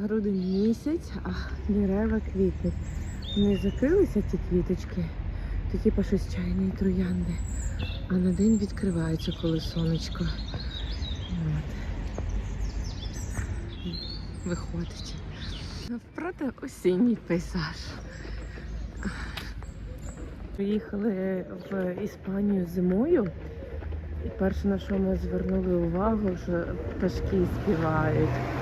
Грудень місяць, а дерева квітнуть. Вони закрилися ці квіточки, такі по щось чайні троянди. А на день відкриваються, коли сонечко. От. Виходить. Навпроти осінній пейзаж. Приїхали в Іспанію зимою. І перше, на що ми звернули увагу, що пташки співають.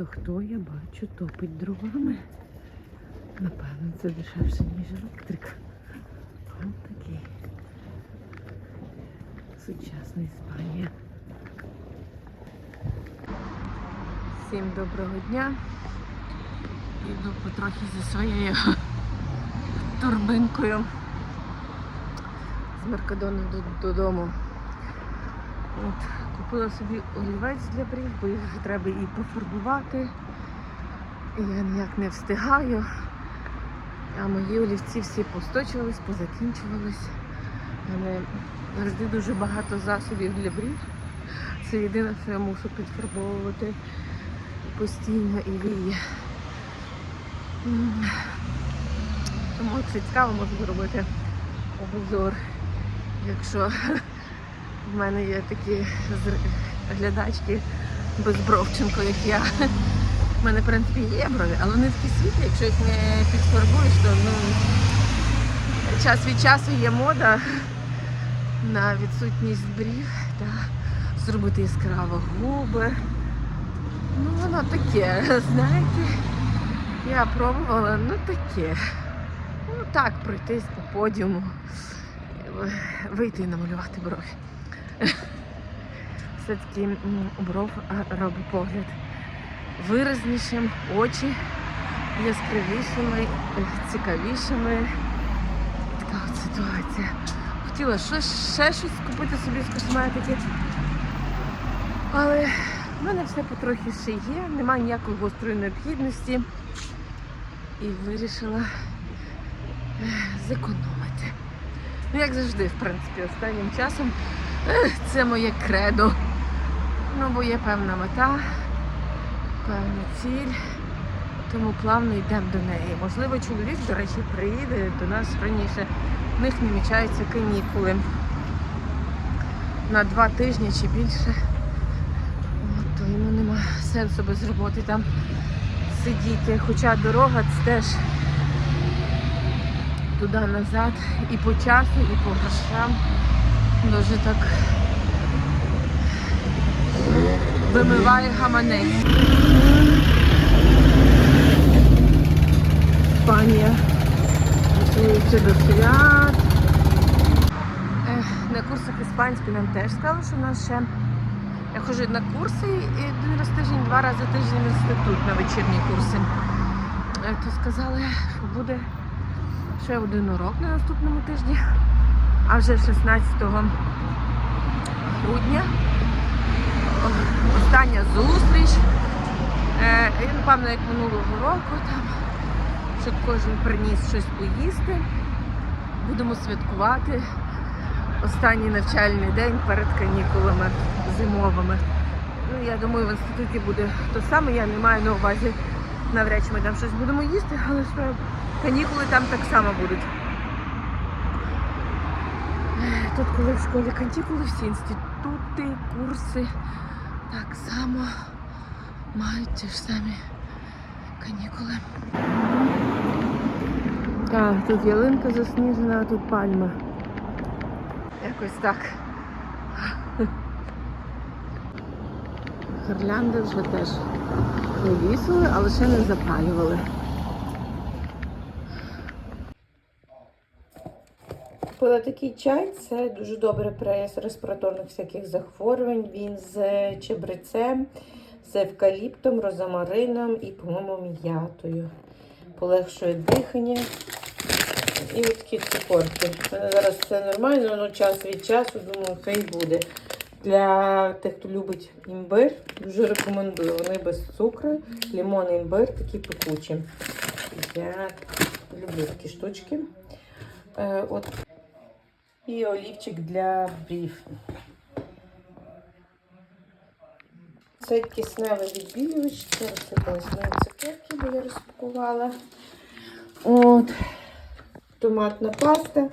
Багато хто я бачу топить дровами. Напевно, це дешевше, ніж електрика. Ось такий. Сучасна Іспанія. Всім доброго дня. Іду потрохи зі своєю торбинкою з Меркадону до- додому. От, купила собі олівець для брів, бо їх треба і пофарбувати. І я ніяк не встигаю. А мої олівці всі посточувались, позакінчувались. Мене завжди дуже багато засобів для брів. Це єдине, що я мушу підфарбовувати постійно і віє. Тому якщо цікаво, можу зробити обзор, якщо в мене є такі глядачки безбровченко, як я. У мене, в принципі, є брові, але вони такі світлі, якщо їх не підфарбуєш, то ну, час від часу є мода на відсутність брів та зробити яскраво губи. Ну, воно таке, знаєте, я пробувала, ну таке. Ну так, пройтись по подіуму, вийти і намалювати брові все-таки бров робить погляд виразнішим, очі яскравішими, цікавішими. Така от ситуація. Хотіла щось, ще щось купити собі з косметики. Але в мене все потрохи ще є, немає ніякої гострої необхідності. І вирішила е, зекономити. Ну, як завжди, в принципі, останнім часом це моє кредо. Ну, бо є певна мета, певна ціль, тому плавно йдемо до неї. Можливо, чоловік, до речі, приїде до нас раніше. В них намічаються канікули на два тижні чи більше. От, то йому нема сенсу без роботи там сидіти. Хоча дорога це теж туди-назад і по часу, і по грошам. Дуже так вимиває гаманець. Іспанія готується до свят. На курсах іспанської нам теж сказали, що в нас ще я ходжу на курси і один раз тиждень, два рази тиждень в інститут на вечірні курси. Е, То сказали, що буде ще один урок на наступному тижні, а вже 16 грудня остання зустріч. Е, і, напевно, як минулого року, там, щоб кожен приніс щось поїсти. Будемо святкувати останній навчальний день перед канікулами зимовими. Ну, я думаю, в інституті буде те саме. Я не маю на увазі, навряд чи ми там щось будемо їсти, але що канікули там так само будуть. Тут, коли в школі канікули, всі інститути, курси так само мають ті ж самі канікули. Так, тут ялинка засніжена, а тут пальма. Якось так. Гірлянди вже теж повісили, але ще не запалювали. Пила такий чай, це дуже добре при респіраторних всяких захворювань. Він з чебрецем, з евкаліптом, розамарином і, по-моєму, м'ятою. Полегшує дихання. І от такі цукорки. У мене зараз це нормально, але час від часу, думаю, хай буде. Для тих, хто любить імбир, дуже рекомендую. Вони без цукру, лимон, імбир, такі пекучі. Я люблю такі штучки. Е, от. І олівчик для брів. Це кисневий відбілювач. Це розсипалась мої цукерки, бо я розпакувала. От. Томатна паста.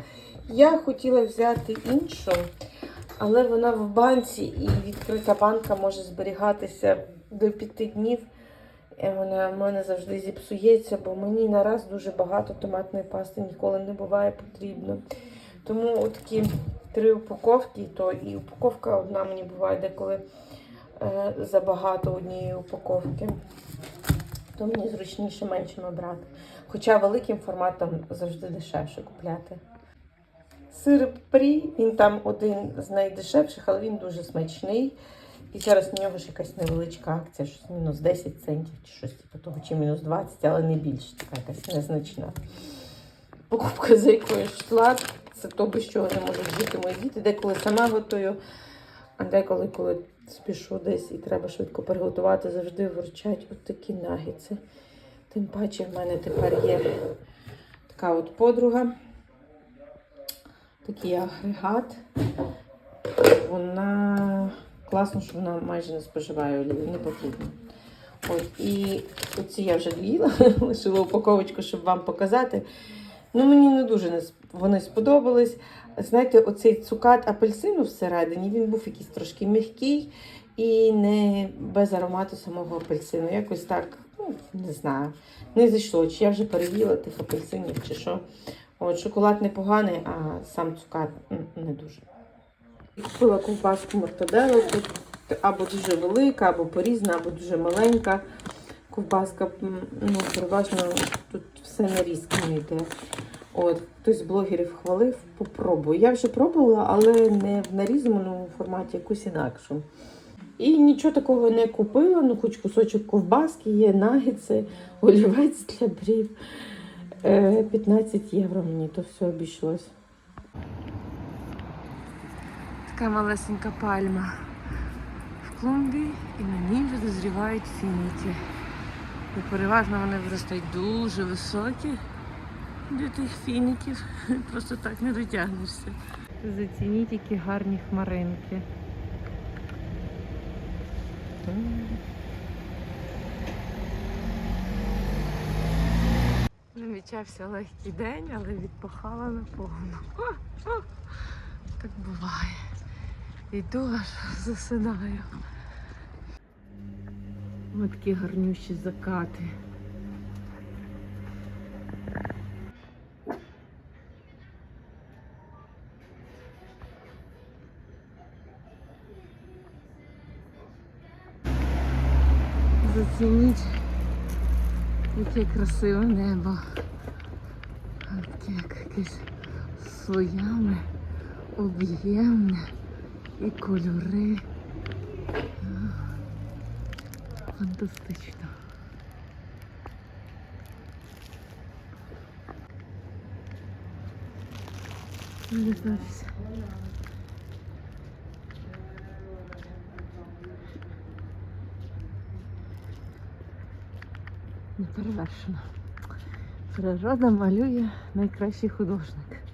Я хотіла взяти іншу, але вона в банці і відкрита банка може зберігатися до 5 днів. І Вона в мене завжди зіпсується, бо мені нараз дуже багато томатної пасти ніколи не буває потрібно. Тому такі три упаковки, то і упаковка одна мені буває деколи е, забагато однієї упаковки. То мені зручніше меншими брати. Хоча великим форматом завжди дешевше купляти. Сир прі, він там один з найдешевших, але він дуже смачний. І зараз на нього ж якась невеличка акція, щось мінус 10 центів чи щось типу того, чи мінус 20, але не більше, така якась незначна. Покупка, за якою йшла, це то, без чого не можуть жити мої діти. Деколи сама готую, а деколи, коли спішу десь і треба швидко приготувати, завжди вручать от такі нагідці. Тим паче в мене тепер є така от подруга, такий агрегат. Вона класно, що вона майже не споживає олію, не потрібно. От, і оці я вже доїла, лишила упаковочку, щоб вам показати. Ну, мені не дуже вони сподобались. Знаєте, оцей цукат апельсину всередині, він був якийсь трошки м'який і не без аромату самого апельсину. Якось так, ну, не знаю, не зайшло. Чи я вже переїла тих апельсинів, чи що. От, шоколад непоганий, а сам цукат не дуже. Купила ковбаску мортаделу, або дуже велика, або порізна, або дуже маленька. Ковбаска, ну, переважно тут все нарізками йде. От, хтось з блогерів хвалив, попробую. Я вже пробувала, але не в нарізаному форматі, якусь інакшу. І нічого такого не купила, ну хоч кусочок ковбаски є, нагетси, олівець для брів. Е, 15 євро мені то все обійшлось. Така малесенька пальма в клумбі і на ній дозрівають фініки. І переважно вони виростають дуже високі до тих фініків. Просто так не дотягнешся. Зацініть, які гарні хмаринки. Намічався легкий день, але відпахала наповну. Так буває. Йду аж засинаю. Ось такі гарнющі закати. Зацініть, яке красиве небо. Таке якесь слоями, об'ємне і кольори. Фантастично. Не зараз. Неперевершено. Природа малює найкращий художник.